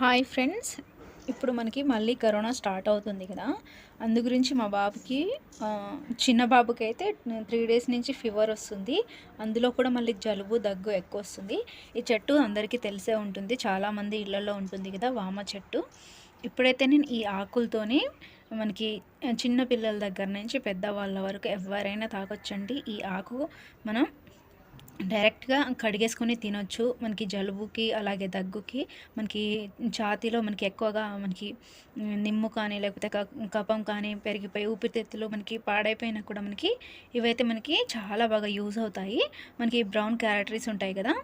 Hi friends. ఇప్పుడు మనకి మళ్ళీ కరోనా స్టార్ట్ అవుతుంది కదా. అందు గురించి మా బాబుకి చిన్న బాబుకి అయితే త్రీ డేస్ నుంచి ఫీవర్ వస్తుంది. అందులో కూడా మళ్ళీ జలుబు దగ్గు ఎక్కువ వస్తుంది. ఈ చెట్టు అందరికీ తెలిసే ఉంటుంది. చాలామంది ఇళ్ళలో ఉంటుంది కదా వామ చెట్టు. ఇప్పుడైతే నేను ఈ ఆకులతోనే మనకి చిన్న పిల్లల దగ్గర నుంచి పెద్దవాళ్ళ వరకు ఎవరైనా తాగొచ్చండి. ఈ ఆకు మనం డైరెక్ట్గా కడిగేసుకొని తినొచ్చు. మనకి జలుబుకి అలాగే దగ్గుకి మనకి ఛాతీలో మనకి ఎక్కువగా మనకి నిమ్ము కానీ లేకపోతే క- కానీ పెరిగిపోయి ఊపిరితిత్తులు మనకి పాడైపోయినా కూడా మనకి ఇవైతే మనకి చాలా బాగా యూజ్ అవుతాయి. మనకి బ్రౌన్ క్యారెటరీస్ ఉంటాయి కదా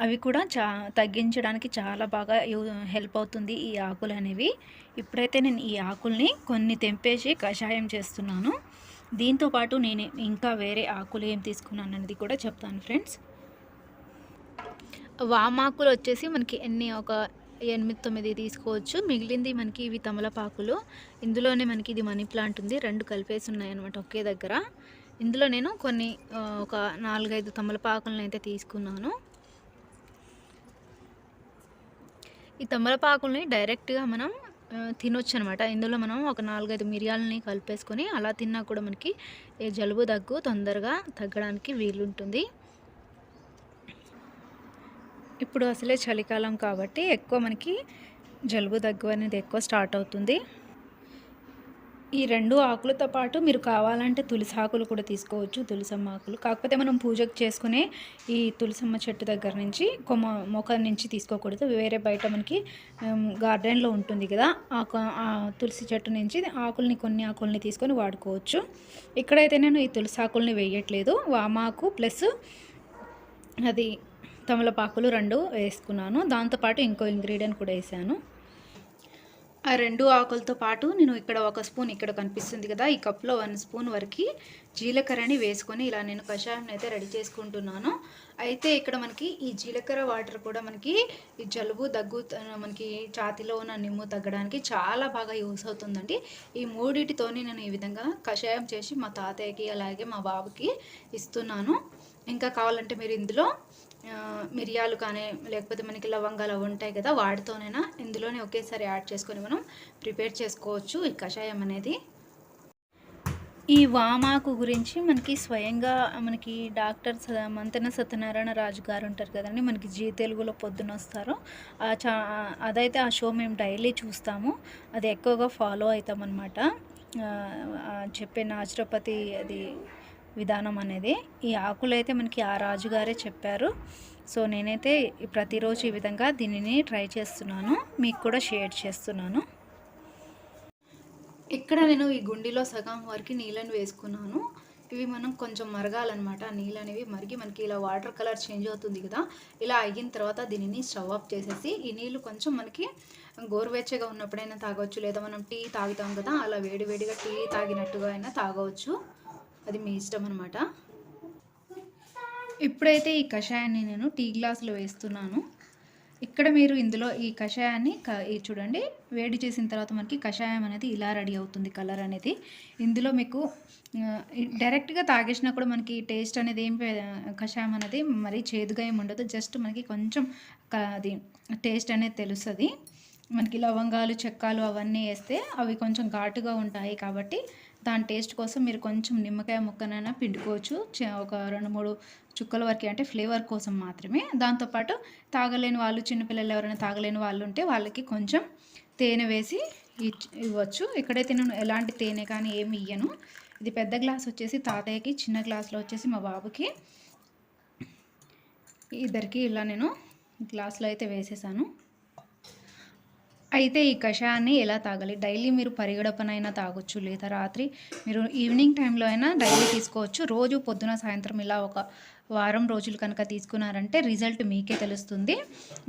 అవి కూడా చా తగ్గించడానికి చాలా బాగా యూ హెల్ప్ అవుతుంది ఈ ఆకులు అనేవి ఇప్పుడైతే నేను ఈ ఆకుల్ని కొన్ని తెంపేసి కషాయం చేస్తున్నాను. దీంతో పాటు నేను ఇంకా వేరే ఆకులు ఏం తీసుకున్నాను అనేది కూడా చెప్తాను ఫ్రెండ్స్. వామాకులు వచ్చేసి మనకి ఎన్ని ఒక ఎనిమిది తొమ్మిది తీసుకోవచ్చు. మిగిలింది మనకి ఇవి తమలపాకులు. ఇందులోనే మనకి ఇది మనీ ప్లాంట్ ఉంది. రెండు కలిపేసి ఉన్నాయి అనమాట ఒకే దగ్గర. ఇందులో నేను కొన్ని ఒక నాలుగైదు తమలపాకులను అయితే తీసుకున్నాను. ఈ తమలపాకుల్ని డైరెక్ట్గా మనం తినొచ్చు అనమాట ఇందులో మనం ఒక నాలుగైదు మిరియాలని కలిపేసుకొని అలా తిన్నా కూడా మనకి ఏ జలుబు దగ్గు తొందరగా తగ్గడానికి వీలుంటుంది. ఇప్పుడు అసలే చలికాలం కాబట్టి ఎక్కువ మనకి జలుబు దగ్గు అనేది ఎక్కువ స్టార్ట్ అవుతుంది. ఈ రెండు ఆకులతో పాటు మీరు కావాలంటే తులసి ఆకులు కూడా తీసుకోవచ్చు తులసమ్మ ఆకులు. కాకపోతే మనం పూజకు చేసుకునే ఈ తులసమ్మ చెట్టు దగ్గర నుంచి కొమ్మ మొక్క నుంచి తీసుకోకూడదు. వేరే బయట మనకి గార్డెన్లో ఉంటుంది కదా ఆ ఆ తులసి చెట్టు నుంచి ఆకుల్ని కొన్ని ఆకుల్ని తీసుకొని వాడుకోవచ్చు. ఇక్కడైతే నేను ఈ తులసి ఆకుల్ని వేయట్లేదు. వామాకు ప్లస్ అది తమలపాకులు రెండు వేసుకున్నాను. దాంతోపాటు ఇంకో ఇంగ్రీడియంట్ కూడా వేసాను. ఆ రెండు ఆకులతో పాటు నేను ఇక్కడ ఒక స్పూన్ ఇక్కడ కనిపిస్తుంది కదా ఈ కప్లో వన్ స్పూన్ వరకు జీలకర్రని వేసుకొని ఇలా నేను కషాయం అయితే రెడీ చేసుకుంటున్నాను. అయితే ఇక్కడ మనకి ఈ జీలకర్ర వాటర్ కూడా మనకి ఈ జలుబు దగ్గు మనకి ఛాతిలో ఉన్న నిమ్ము తగ్గడానికి చాలా బాగా యూస్ అవుతుందండి. ఈ మూడిటితోని నేను ఈ విధంగా కషాయం చేసి మా తాతయ్యకి అలాగే మా బాబుకి ఇస్తున్నాను. ఇంకా కావాలంటే మీరు ఇందులో మిరియాలు కానీ లేకపోతే మనకి లవంగాలు అవి ఉంటాయి కదా వాటితోనైనా ఇందులోనే ఒకేసారి యాడ్ చేసుకొని మనం ప్రిపేర్ చేసుకోవచ్చు ఈ కషాయం అనేది. ఈ వామాకు గురించి మనకి స్వయంగా మనకి డాక్టర్ స- మంతెన సత్యనారాయణ రాజు గారు ఉంటారు కదండి మనకి జీ తెలుగులో పొద్దున వస్తారు. ఆ చా అదైతే ఆ షో మేము డైలీ చూస్తాము. అది ఎక్కువగా ఫాలో అవుతామన్నమాట. చెప్పే నాచురోపతి అది విధానం అనేది ఈ ఆకులు అయితే మనకి ఆ రాజుగారే చెప్పారు. సో నేనైతే ప్రతిరోజు ఈ విధంగా దీనిని ట్రై చేస్తున్నాను. మీకు కూడా షేర్ చేస్తున్నాను. ఇక్కడ నేను ఈ గుండిలో సగం వరకు నీళ్ళని వేసుకున్నాను. ఇవి మనం కొంచెం మరగాలన్నమాట. నీళ్ళు అనేవి మరిగి మనకి ఇలా వాటర్ కలర్ చేంజ్ అవుతుంది కదా. ఇలా అయిన తర్వాత దీనిని స్టవ్ ఆఫ్ చేసేసి ఈ నీళ్ళు కొంచెం మనకి గోరువెచ్చగా ఉన్నప్పుడైనా తాగవచ్చు లేదా మనం టీ తాగుతాం కదా అలా వేడివేడిగా టీ తాగినట్టుగా అయినా తాగవచ్చు. అది మీ ఇష్టం అనమాట ఇప్పుడైతే ఈ కషాయాన్ని నేను టీ గ్లాసులో వేస్తున్నాను. ఇక్కడ మీరు ఇందులో ఈ కషాయాన్ని క చూడండి వేడి చేసిన తర్వాత మనకి కషాయం అనేది ఇలా రెడీ అవుతుంది కలర్ అనేది. ఇందులో మీకు డైరెక్ట్గా తాగేసినా కూడా మనకి టేస్ట్ అనేది ఏం పే- కషాయం అనేది మరీ చేదుగా ఏమి ఉండదు. జస్ట్ మనకి కొంచెం అది టేస్ట్ అనేది తెలుస్తుంది. మనకి లవంగాలు చెక్కాలు అవన్నీ వేస్తే అవి కొంచెం ఘాటుగా ఉంటాయి కాబట్టి దాని టేస్ట్ కోసం మీరు కొంచెం నిమ్మకాయ ముక్కనైనా పిండుకోవచ్చు. చ- ఒక రెండు మూడు చుక్కల వరకు అంటే ఫ్లేవర్ కోసం మాత్రమే. దాంతోపాటు తాగలేని వాళ్ళు చిన్నపిల్లలు ఎవరైనా తాగలేని వాళ్ళు ఉంటే వాళ్ళకి కొంచెం తేనె వేసి ఇవ్వచ్చు. ఇక్కడైతే నేను ఎలాంటి తేనె కానీ ఏమి ఇయ్యను. ఇది పెద్ద గ్లాస్ వచ్చేసి తాతయ్యకి చిన్న గ్లాస్లో వచ్చేసి మా బాబుకి. ఇద్దరికి ఇలా నేను గ్లాస్లో అయితే వేసేసాను. అయితే ఈ కషాయాన్ని ఎలా తాగాలి? డైలీ మీరు పరిగడపనైనా తాగొచ్చు లేదా రాత్రి మీరు ఈవినింగ్ టైంలో అయినా డైలీ తీసుకోవచ్చు. రోజు పొద్దున సాయంత్రం ఇలా ఒక వారం రోజులు కనుక తీసుకున్నారంటే రిజల్ట్ మీకే తెలుస్తుంది.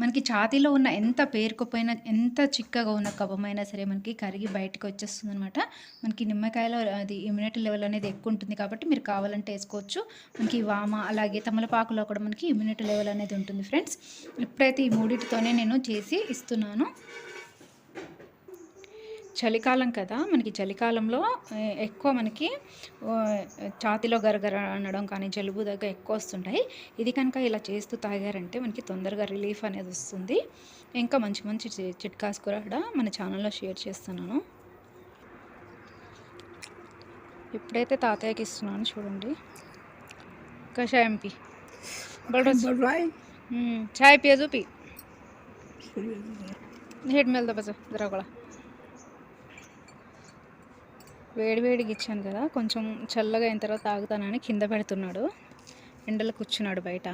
మనకి ఛాతీలో ఉన్న ఎంత పేరుకుపోయిన ఎంత చిక్కగా ఉన్న కఫమైనా సరే మనకి కరిగి బయటకు వచ్చేస్తుంది అనమాట మనకి నిమ్మకాయలో అది ఇమ్యూనిటీ లెవెల్ అనేది ఎక్కువ ఉంటుంది కాబట్టి మీరు కావాలంటే వేసుకోవచ్చు. మనకి వామ అలాగే తమలపాకులో కూడా మనకి ఇమ్యూనిటీ లెవెల్ అనేది ఉంటుంది ఫ్రెండ్స్. ఇప్పుడైతే ఈ మూడింటితోనే నేను చేసి ఇస్తున్నాను. చలికాలం కదా మనకి చలికాలంలో ఎక్కువ మనకి ఛాతీలో గరగర అనడం కానీ జలుబు దగ్గర ఎక్కువ వస్తుంటాయి. ఇది కనుక ఇలా చేస్తూ తాగారంటే మనకి తొందరగా రిలీఫ్ అనేది వస్తుంది. ఇంకా మంచి మంచి చిట్కాస్ కూడా మన ఛానల్లో షేర్ చేస్తున్నాను. ఇప్పుడైతే తాతయ్యకి ఇస్తున్నాను చూడండి. కషాయం పి. చాయ్ పియజు పి. హెడ్ మీద బజ జరా కూడా వేడి వేడికి ఇచ్చాను కదా కొంచెం చల్లగా అయిన తర్వాత తాగుతానని కింద పెడుతున్నాడు. ఎండలో కూర్చున్నాడు బయట.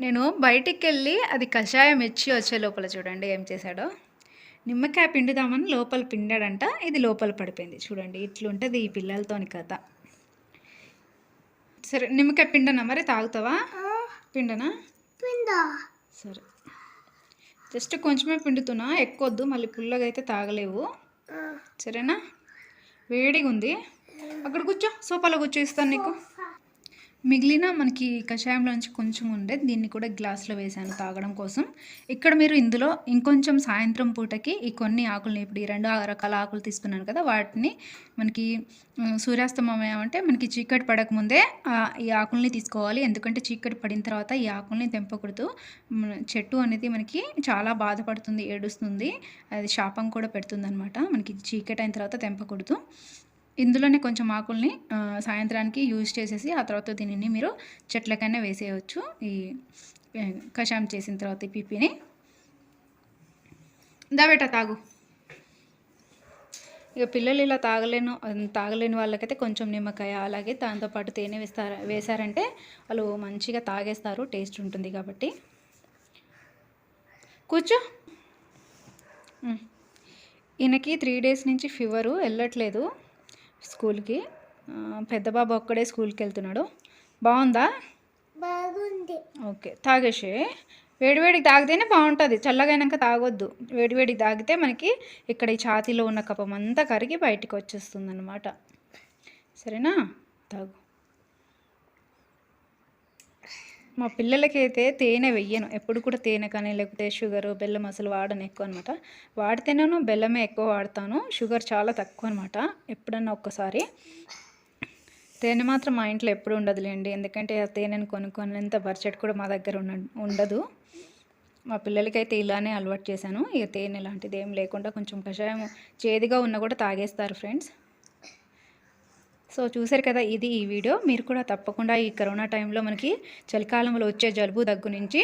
నేను బయటికి వెళ్ళి అది కషాయం ఇచ్చి వచ్చే లోపల చూడండి ఏం చేశాడో. నిమ్మకాయ పిండుదామని లోపల పిండాడంట ఇది లోపల పడిపోయింది. చూడండి ఇట్లుంటుంది ఈ పిల్లలతోని కథ. సరే నిమ్మకాయ పిండనా మరి? తాగుతావా? పిండనా? Pinda. సరే. జస్ట్ కొంచెమే పిండుతున్నా ఎక్కువ వద్దు మళ్ళీ పుల్లగా అయితే తాగలేవు. సరేనా? వేడిగా ఉంది అక్కడ కూర్చో సోఫాలో కూర్చో ఇస్తాను నీకు. మిగిలిన మనకి కషాయంలోంచి కొంచెం ఉండే దీన్ని కూడా గ్లాస్లో వేసాను తాగడం కోసం. ఇక్కడ మీరు ఇందులో ఇంకొంచెం సాయంత్రం పూటకి ఈ కొన్ని ఆకులని ఇప్పుడు ఈ రెండు రకాల ఆకులు తీసుకున్నాను కదా వాటిని మనకి సూర్యాస్తమయం అంటే మనకి చీకటి పడకముందే ఈ ఆకుల్ని తీసుకోవాలి. ఎందుకంటే చీకటి పడిన తర్వాత ఈ ఆకుల్ని తెంపకూడదు. మన చెట్టు అనేది మనకి చాలా బాధపడుతుంది ఏడుస్తుంది. అది శాపం కూడా పెడుతుంది మనకి చీకటి అయిన తర్వాత తెంపకూడదు. ఇందులోనే కొంచెం ఆకుల్ని సాయంత్రానికి యూజ్ చేసేసి ఆ తర్వాత దీనిని మీరు చెట్లకైనా వేసేయచ్చు. ఈ కషాయం చేసిన తర్వాత ఈ పిప్పిని దాబెట తాగు. ఇక పిల్లలు ఇలా తాగలేను తాగలేని వాళ్ళకైతే కొంచెం నిమ్మకాయ అలాగే దాంతోపాటు తేనె వేస్తారు వేశారంటే వాళ్ళు మంచిగా తాగేస్తారు టేస్ట్ ఉంటుంది కాబట్టి. కూర్చో. ఈయనకి త్రీ డేస్ నుంచి ఫీవరు వెళ్ళట్లేదు. స్కూల్కి. పెద్ద బాబు ఒక్కడే స్కూల్కి వెళ్తున్నాడు. బాగుందా బాగుంది. ఓకే తాగేసి వేడివేడికి తాగితేనే బాగుంటుంది చల్లగైనాక తాగొద్దు. వేడివేడికి తాగితే మనకి ఇక్కడ ఈ ఛాతీలో ఉన్న కపం అంతా కరిగి బయటికి వచ్చేస్తుంది అనమాట సరేనా? తాగు. మా పిల్లలకైతే తేనె వెయ్యను. ఎప్పుడు కూడా తేనె కానీ లేకపోతే షుగర్ బెల్లం అసలు వాడను ఎక్కువ అనమాట వాడితేనేను బెల్లమే ఎక్కువ వాడతాను. షుగర్ చాలా తక్కువ అనమాట ఎప్పుడన్నా ఒక్కసారి. తేనె మాత్రం మా ఇంట్లో ఎప్పుడు ఉండదులేండి. ఎందుకంటే ఆ తేనెను కొనుక్కునేంత బడ్జెట్ కూడా మా దగ్గర ఉండదు. మా పిల్లలకైతే ఇలానే అలవాటు చేశాను. ఇక తేనె లాంటిది ఏం లేకుండా కొంచెం కషాయం చేదుగా ఉన్నా కూడా తాగేస్తారు ఫ్రెండ్స్. సో చూసారు కదా ఇది ఈ వీడియో. మీరు కూడా తప్పకుండా ఈ కరోనా టైంలో మనకి చలికాలంలో వచ్చే జలుబు దగ్గు నుంచి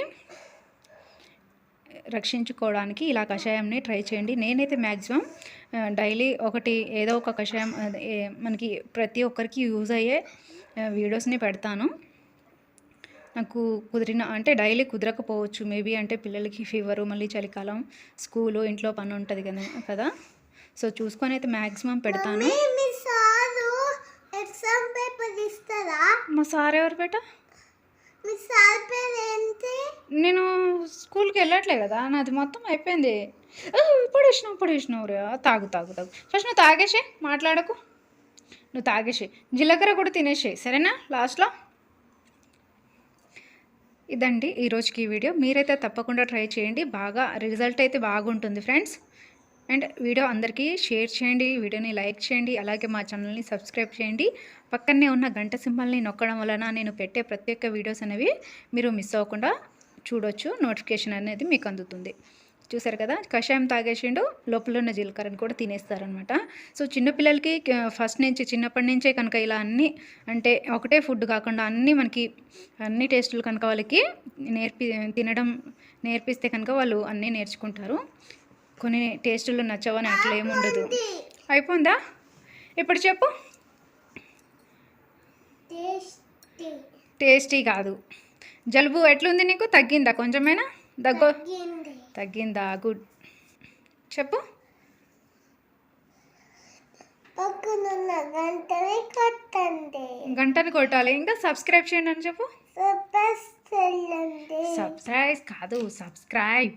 రక్షించుకోవడానికి ఇలా కషాయంని ట్రై చేయండి. నేనైతే మ్యాక్సిమం డైలీ ఒకటి ఏదో ఒక కషాయం మనకి ప్రతి ఒక్కరికి యూజ్ అయ్యే వీడియోస్ని పెడతాను. నాకు కుదిరిన అంటే డైలీ కుదరకపోవచ్చు. మేబీ అంటే పిల్లలకి ఫీవరు మళ్ళీ చలికాలం స్కూలు ఇంట్లో పని ఉంటుంది కదా కదా. సో చూసుకొని అయితే మ్యాక్సిమం పెడతాను. మా సార్ ఎవరు బేట? మీ సార్ పేరు ఏంటి? నేను స్కూల్కి వెళ్ళట్లే కదా నాది మొత్తం అయిపోయింది. ఆ, పడేసినావు పడేసినావు రే తాగు తాగు తాగు. ఫస్ట్ నువ్వు తాగేసి మాట్లాడకు. నువ్వు తాగేసి జీలకర్ర కూడా తినేసి సరేనా లాస్ట్లో? ఇదండి ఈ రోజుకి ఈ వీడియో. మీరైతే తప్పకుండా ట్రై చేయండి బాగా రిజల్ట్ అయితే బాగుంటుంది ఫ్రెండ్స్. అండ్ వీడియో అందరికీ షేర్ చేయండి వీడియోని లైక్ చేయండి అలాగే మా ఛానల్ని సబ్స్క్రైబ్ చేయండి. పక్కనే ఉన్న గంట సింబల్ని నొక్కడం వలన నేను పెట్టే ప్రతి ఒక్క వీడియోస్ అనేవి మీరు మిస్ అవ్వకుండా చూడొచ్చు. నోటిఫికేషన్ అనేది మీకు అందుతుంది. చూసారు కదా? కషాయం తాగేసిండు లోపల ఉన్న జీలకర్రని కూడా తినేస్తారనమాట సో చిన్నపిల్లలకి ఫస్ట్ నుంచి చిన్నప్పటి నుంచే కనుక ఇలా అన్నీ అంటే ఒకటే ఫుడ్ కాకుండా అన్నీ మనకి అన్ని టేస్టులు కనుక వాళ్ళకి నేర్పి తినడం నేర్పిస్తే కనుక వాళ్ళు అన్నీ నేర్చుకుంటారు. కొన్ని టేస్టులు నచ్చవని అట్లా ఏముండదు అయిపోయిందా. ఇప్పుడు చెప్పు. టేస్టీ. కాదు. జలుబు ఎట్లుంది నీకు? తగ్గిందా కొంచెమైనా? దగ్గు తగ్గింది. గుడ్. చెప్పు. గంటని కొట్టాలి. ఇంకా సబ్స్క్రైబ్ చేయండి అని చెప్పు. సబ్స్క్రైబ్ కాదు సబ్స్క్రైబ్.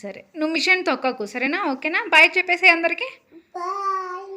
సరే నువ్వు మిషన్ తొక్కకు సరేనా? ఓకేనా? బాయ్ చెప్పేసి అందరికీ. బాయ్.